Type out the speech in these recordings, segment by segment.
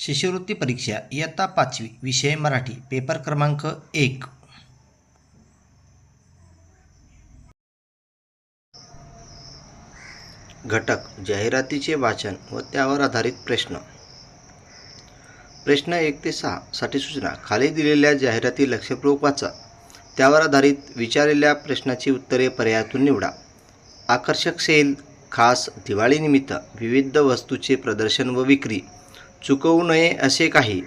शिष्यवृत्ती परीक्षा इयत्ता पाचवी विषय मराठी पेपर क्रमांक एक. घटक जाहिरातीचे वाचन व त्यावर आधारित प्रश्न. प्रश्न एक ते सहा साठी सूचना. खाली दिलेल्या जाहिराती लक्षपूर्वक वाचा. त्यावर आधारित विचारलेल्या प्रश्नाची उत्तरे पर्यायातून निवडा. आकर्षक सेल खास दिवाळीनिमित्त विविध वस्तूचे प्रदर्शन व विक्री. चुकवू नये असे काही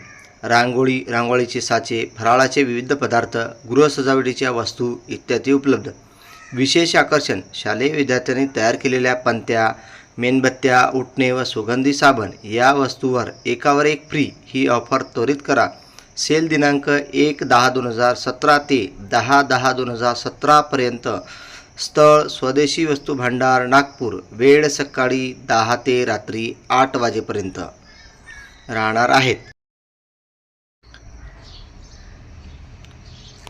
रांगोळी रांगोळीचे साचे फराळाचे विविध पदार्थ गृहसजावटीच्या वस्तू इत्यादी उपलब्ध. विशेष आकर्षण शालेय विद्यार्थ्यांनी तयार केलेल्या पंत्या मेणबत्त्या उठणे व सुगंधी साबण या वस्तूवर एकावर एक फ्री ही ऑफर त्वरित करा. सेल दिनांक एक दहा दोन हजार सतरा ते दहा दहा दोन हजार सतरापर्यंत स्थळ स्वदेशी वस्तू भांडार नागपूर. वेळ सकाळी दहा ते रात्री आठ वाजेपर्यंत. राहणार आहेत.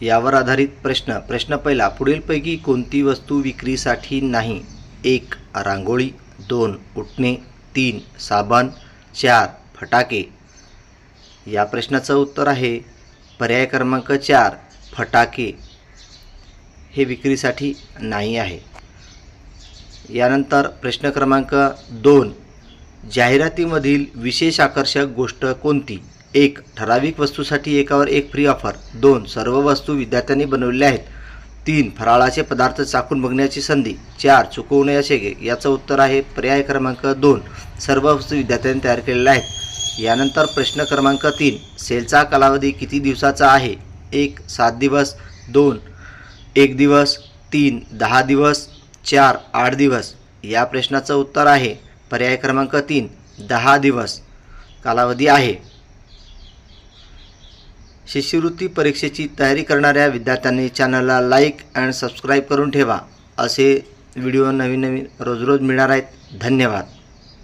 यावर आधारित प्रश्न. प्रश्न पहिला पुढीलपैकी कोणती वस्तू विक्रीसाठी नाही? एक रांगोळी. दोन उठणे तीन साबण. चार फटाके. या प्रश्नाचं उत्तर आहे पर्याय क्रमांक चार फटाके. हे विक्रीसाठी नाही आहे. यानंतर प्रश्न क्रमांक दोन जाहिरातीमधील विशेष आकर्षक गोष्ट कोणती? एक ठराविक वस्तूसाठी एकावर एक फ्री ऑफर दोन सर्व वस्तू विद्यार्थ्यांनी बनवलेल्या आहेत. तीन फराळाचे पदार्थ चाकून बघण्याची संधी. चार चुकवू नये असे घे. याचं उत्तर आहे पर्याय क्रमांक दोन. सर्व वस्तू विद्यार्थ्यांनी तयार केलेल्या आहेत. यानंतर प्रश्न क्रमांक तीन. सेलचा कालावधी किती दिवसाचा आहे? एक सात दिवस. दोन एक दिवस. तीन दहा दिवस. चार आठ दिवस. या प्रश्नाचं उत्तर आहे पर्याय क्रमांक तीन दहा दिवस कालावधी आहे. शिष्यवृत्ती परीक्षेची तयारी करणाऱ्या विद्यार्थ्यांनी चॅनलला लाईक अँड सबस्क्राईब करून ठेवा. असे व्हिडिओ नवीन नवीन रोज रोज मिळणार आहेत. धन्यवाद.